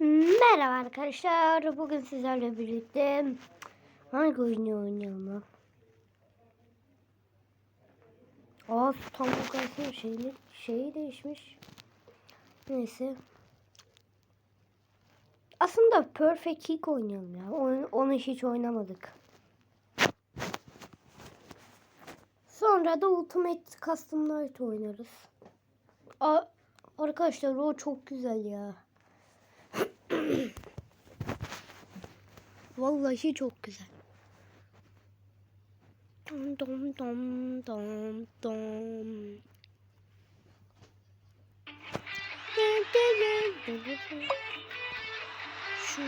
Merhaba arkadaşlar. Bugün sizlerle birlikte hangi oyunu oynayalım? Aa tam lokasyon şeyi, şeyi değişmiş. Neyse. Aslında Perfect Kick oynayalım ya. Onu, onu hiç oynamadık. Sonra da Ultimate Custom Night oynarız. Aa, arkadaşlar o çok güzel ya. Vallahi çok güzel. Dom dom dom dom dom. Şu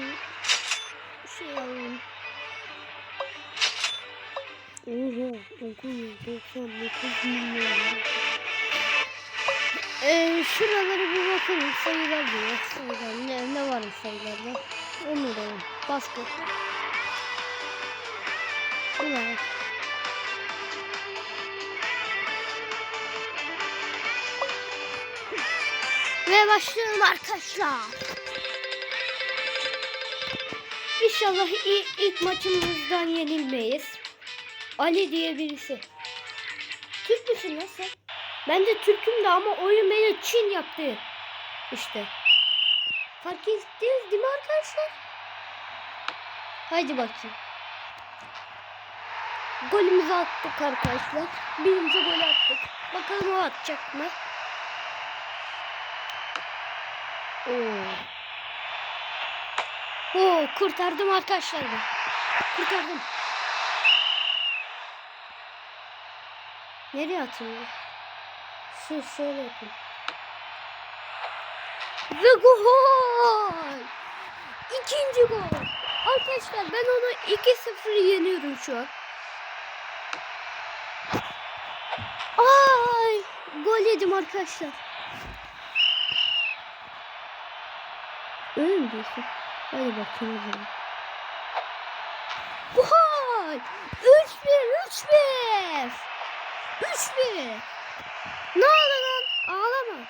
şey alalım. Oha 999 milyon. Ee, şuralara bir bakalım sayılar diyor. Sayılar ne, ne varmış sayılarda? Onu da basket. Ne? Ve başlayalım arkadaşlar. İnşallah ilk, ilk maçımızdan yenilmeyiz. Ali diye birisi. Türk müsün lan sen? Ben de Türk'üm de ama oyun beni Çin yaptı. İşte. Fark ettiniz değil mi arkadaşlar? Haydi bakayım. Golümüzü attık arkadaşlar. Birinci golü attık. Bakalım o atacak mı? Oo. Oo, kurtardım arkadaşlar. Kurtardım. Nereye atıyor? Şu şöyle yapayım. Ve gol! İkinci gol. Arkadaşlar ben onu 2-0 yeniyorum şu an. Ay! Gol yedim arkadaşlar. Öyle mi diyorsun? Hadi bakayım o zaman. Gol! 3-1, 3-1! 3-1! Ne oldu lan? Ağlama.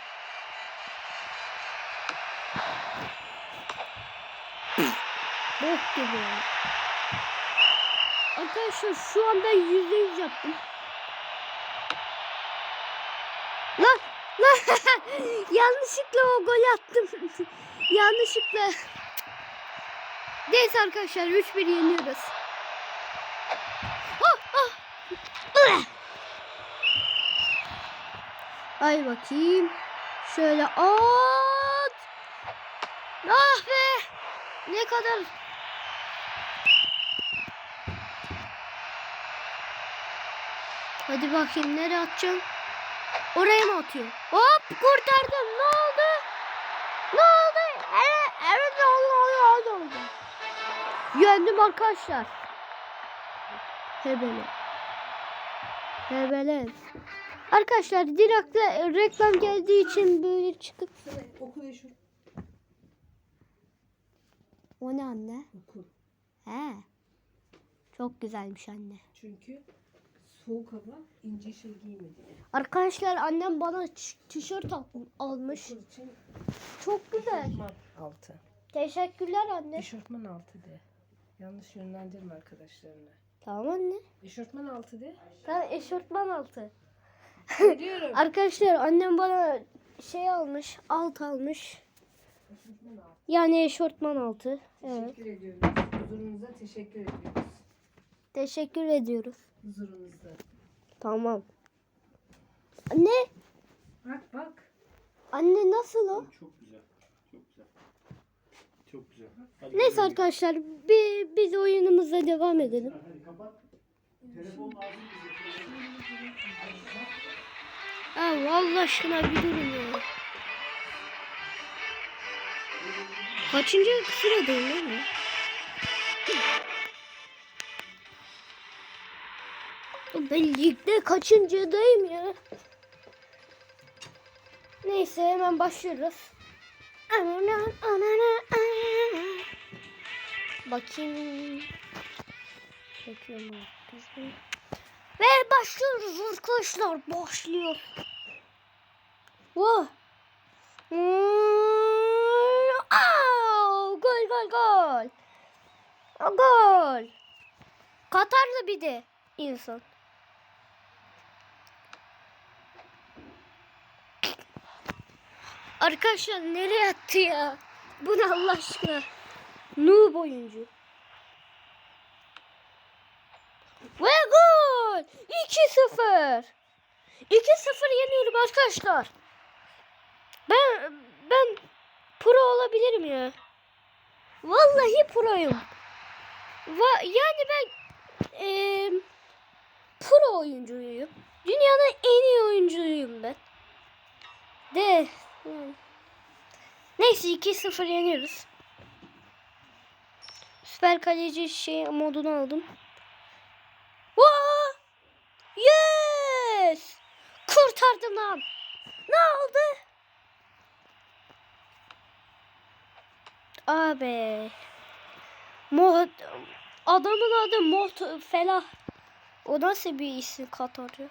Bok gibi. Arkadaşlar şu an ben yüzde yüz yaptım. Lan lan yanlışlıkla o golü attım. yanlışlıkla. Neyse arkadaşlar 3-1 yeniyoruz. Ah, ah. Ugh. Ay bakayım. Şöyle at. Ah be. Ne kadar. Hadi bakayım nereye atacağım? Oraya mı atıyor? Hop kurtardım. Ne oldu? Ne oldu? Evet, evet oldu, oldu, oldu, oldu. Yendim arkadaşlar. Hebele. Hebele. Arkadaşlar direkte reklam geldiği için böyle çıkıp Okul eşi. o ne anne? Okul. He. Çok güzelmiş anne. Çünkü soğuk hava ince şey giymedi. Arkadaşlar annem bana tişört al- almış. Çok güzel. eşofman altı. Teşekkürler anne. Eşofman altı de. Yanlış yönlendirme arkadaşlarına. Tamam anne. Eşofman altı de. Tamam eşortman altı. Biliyorum. Arkadaşlar annem bana şey almış, alt almış. Yani eşortman altı. Evet. Teşekkür ediyoruz. Huzurunuza teşekkür ediyoruz. Teşekkür ediyoruz. Huzurunuzda. Tamam. Anne, Bak bak. anne nasıl o? Çok güzel. Çok güzel. Çok güzel. Hadi Neyse gidelim. arkadaşlar bi- biz oyunumuza devam edelim. Hadi kapat. Ha Allah aşkına bir durun ya. Kaçıncı sıradayım ben? Ben ligde kaçıncıdayım ya? Neyse hemen başlıyoruz. Bakayım. Çekiyorum Ve başlıyoruz arkadaşlar. Başlıyor. Wow. Hmm, au! Gol. Katarlı bir de insan. Arkadaşlar nereye attı ya? Bu ne Allah aşkına? Noob oyuncu. Ve gol! 2-0. 2-0 yeniyorum arkadaşlar. Ben ben pro olabilirim ya. Vallahi proyum. Va yani ben eee pro oyuncuyum. Dünyanın en iyi oyuncuyum ben. De. Neyse 2-0 yeniyoruz. Süper kaleci şey modunu aldım. Yes! Kurtardım lan. Ne oldu? Abi. Mod adamın adı Mod Felah. O nasıl bir isim Katar'ı?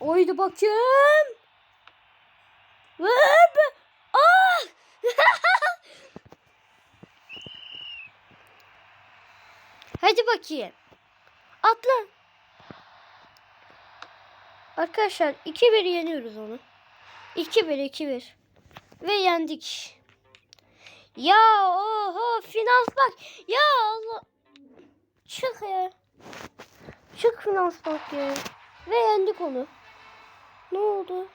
Oydu bakayım. Be- Ah! Hadi bakayım. Atla. Arkadaşlar 2-1 yeniyoruz onu. 2-1 2-1. Ve yendik. Ya oho finans bak. Ya Allah. Çık ya. Çık finans bak ya. Ve yendik onu. Ne oldu?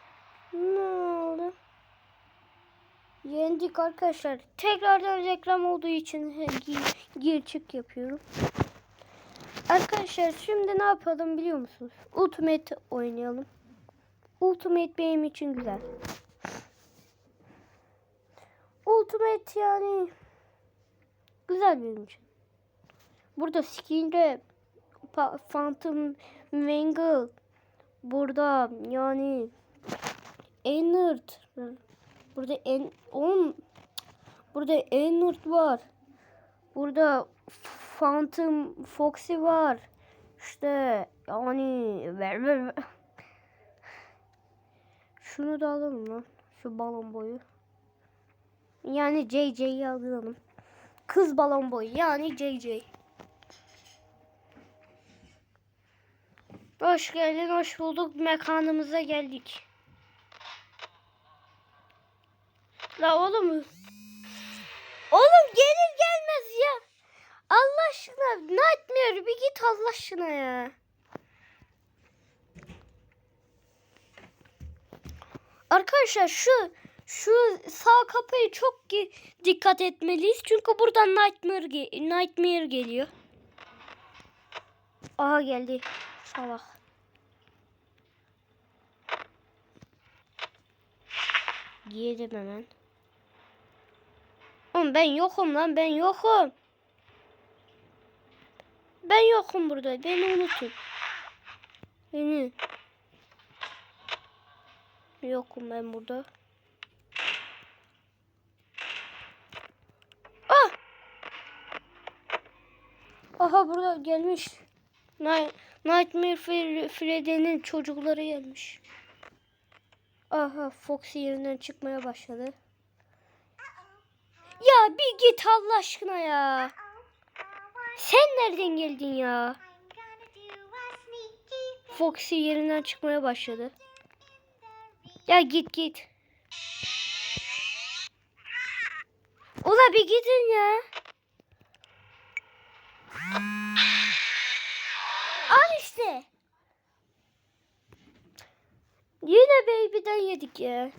Ne oldu? Yendik arkadaşlar. Tekrardan reklam olduğu için gir, çık yapıyorum. Arkadaşlar şimdi ne yapalım biliyor musunuz? Ultimate oynayalım. Ultimate benim için güzel. Ultimate yani güzel benim için. Burada skin'de Phantom Mangle burada yani Ennard burada en on burada Ennard var. Burada Phantom Foxy var. İşte yani ver ver ver. Şunu da alalım lan. Şu balon boyu. Yani JJ'yi alalım. Kız balon boyu yani JJ. Hoş geldin, hoş bulduk. Mekanımıza geldik. La oğlum. Oğlum gelir gelmez ya. Allah aşkına Nightmare bir git Allah aşkına ya. Arkadaşlar şu şu sağ kapıyı çok dikkat etmeliyiz. Çünkü buradan Nightmare, ge- Nightmare geliyor. Aha geldi. Salak. Giyelim hemen. Oğlum ben yokum lan ben yokum. Ben yokum burada. Beni unutun. Beni. Yokum ben burada. Ah! Aha burada gelmiş. Night, Nightmare Fre- Freddy'nin çocukları gelmiş. Aha Foxy yerinden çıkmaya başladı. Ya bir git Allah aşkına ya. Sen nereden geldin ya? Foxy yerinden çıkmaya başladı. Ya git git. Ula bir gidin ya. Al işte. Yine baby'den yedik ya.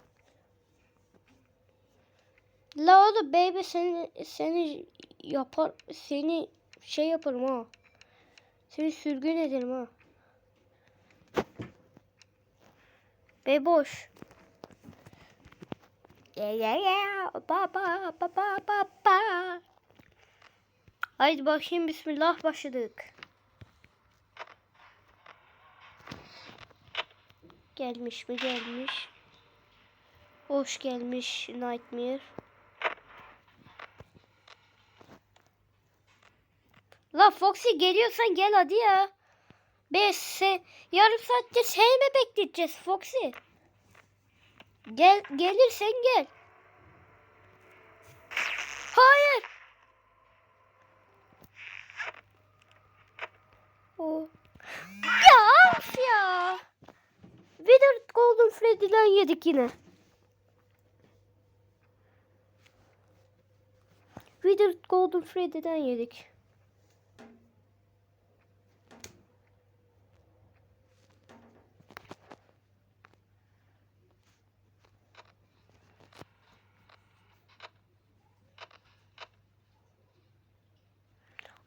La baby seni seni yapar seni şey yaparım ha. Seni sürgün ederim ha. Beboş. Ya ya ya ba ba ba ba ba ba. Haydi bakayım bismillah başladık. Gelmiş mi gelmiş. Hoş gelmiş Nightmare. La Foxy geliyorsan gel hadi ya. Beş yarım saatte seni mi bekleteceğiz Foxy? Gel gelirsen gel. Hayır. O. Ya of ya. Withered Golden Freddy'den yedik yine. Withered Golden Freddy'den yedik.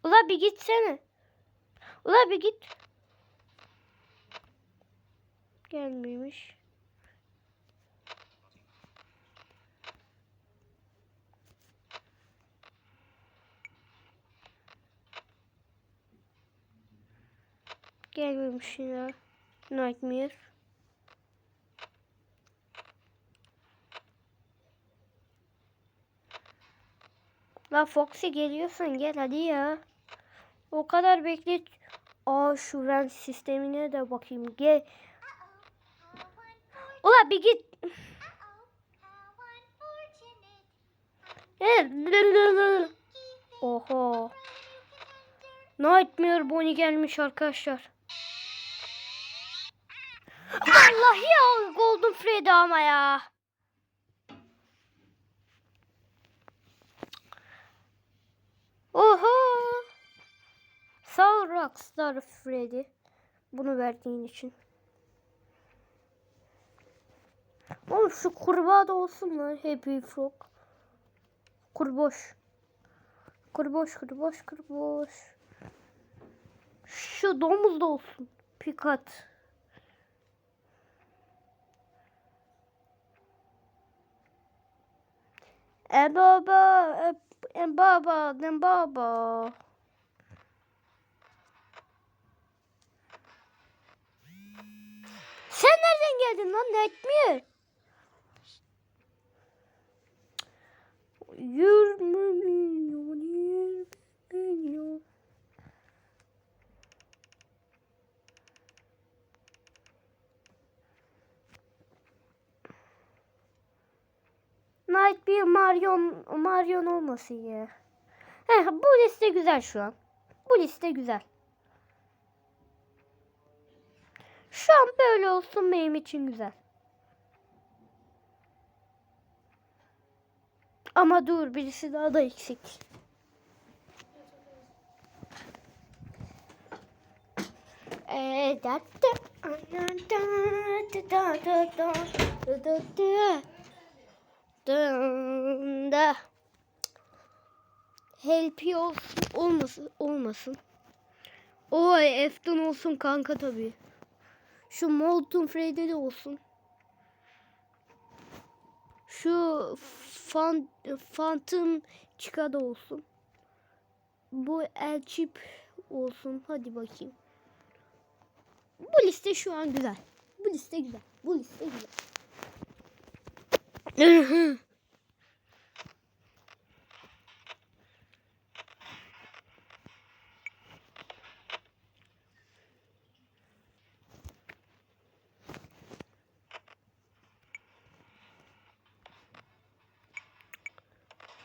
Ula bir gitsene. Ula bir git. Gelmemiş. Gelmemiş ya. Nightmare. La Foxy geliyorsan gel hadi ya. O kadar beklet. Aa şu rank sistemine de bakayım. Gel. Ula bir git. Oho. Nightmare Bonnie gelmiş arkadaşlar. Allah ya Golden Freddy ama ya. Oho. Rockstar Freddy. Bunu verdiğin için. Oğlum şu kurbağa da olsun lan. Happy Frog. Kurboş. Kurboş, kurboş, kurboş. Şu domuz da olsun. Pikat. E baba, e, e baba, e baba. Sen nereden geldin lan Nightmare? Yirmi milyon, yirmi milyon. Nightmare Marion, Marion olmasın ya. Heh, bu liste güzel şu an. Bu liste güzel. Şu an böyle olsun benim için güzel. Ama dur birisi daha da eksik. Eee da da Help olsun olmasın olmasın. O Efton olsun kanka tabii. Şu Molten Freddy de olsun. Şu fan, Phantom Chica da olsun. Bu El Chip olsun. Hadi bakayım. Bu liste şu an güzel. Bu liste güzel. Bu liste güzel.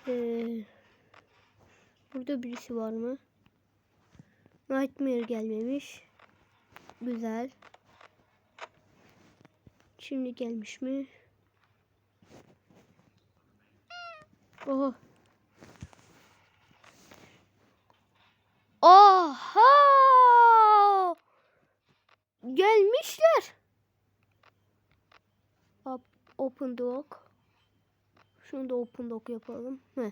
Ee, burada birisi var mı? Nightmare gelmemiş. Güzel. Şimdi gelmiş mi? Oha. Oha! Gelmişler. Open dock. Şunu da open dock yapalım. Heh.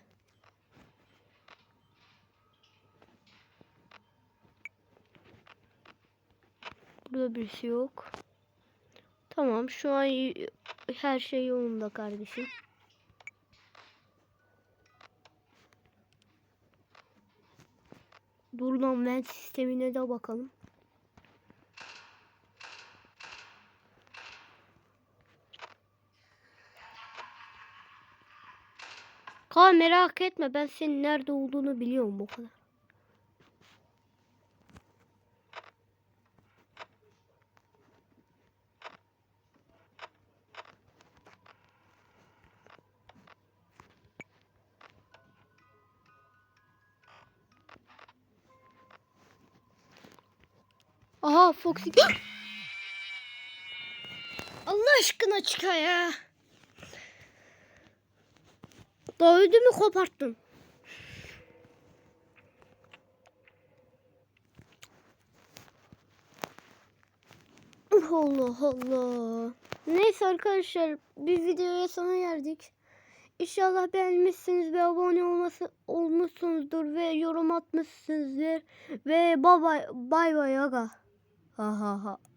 Burada birisi yok. Tamam şu an her şey yolunda kardeşim. Dur lan vent sistemine de bakalım. Kaan merak etme ben senin nerede olduğunu biliyorum o kadar. Aha Foxy. Allah aşkına çıkar ya. Daha ödümü koparttın. Allah Allah. Neyse arkadaşlar bir videoya sona geldik. İnşallah beğenmişsiniz ve abone olması olmuşsunuzdur ve yorum atmışsınızdır ve bye bye bye bye aga. Ha ha ha.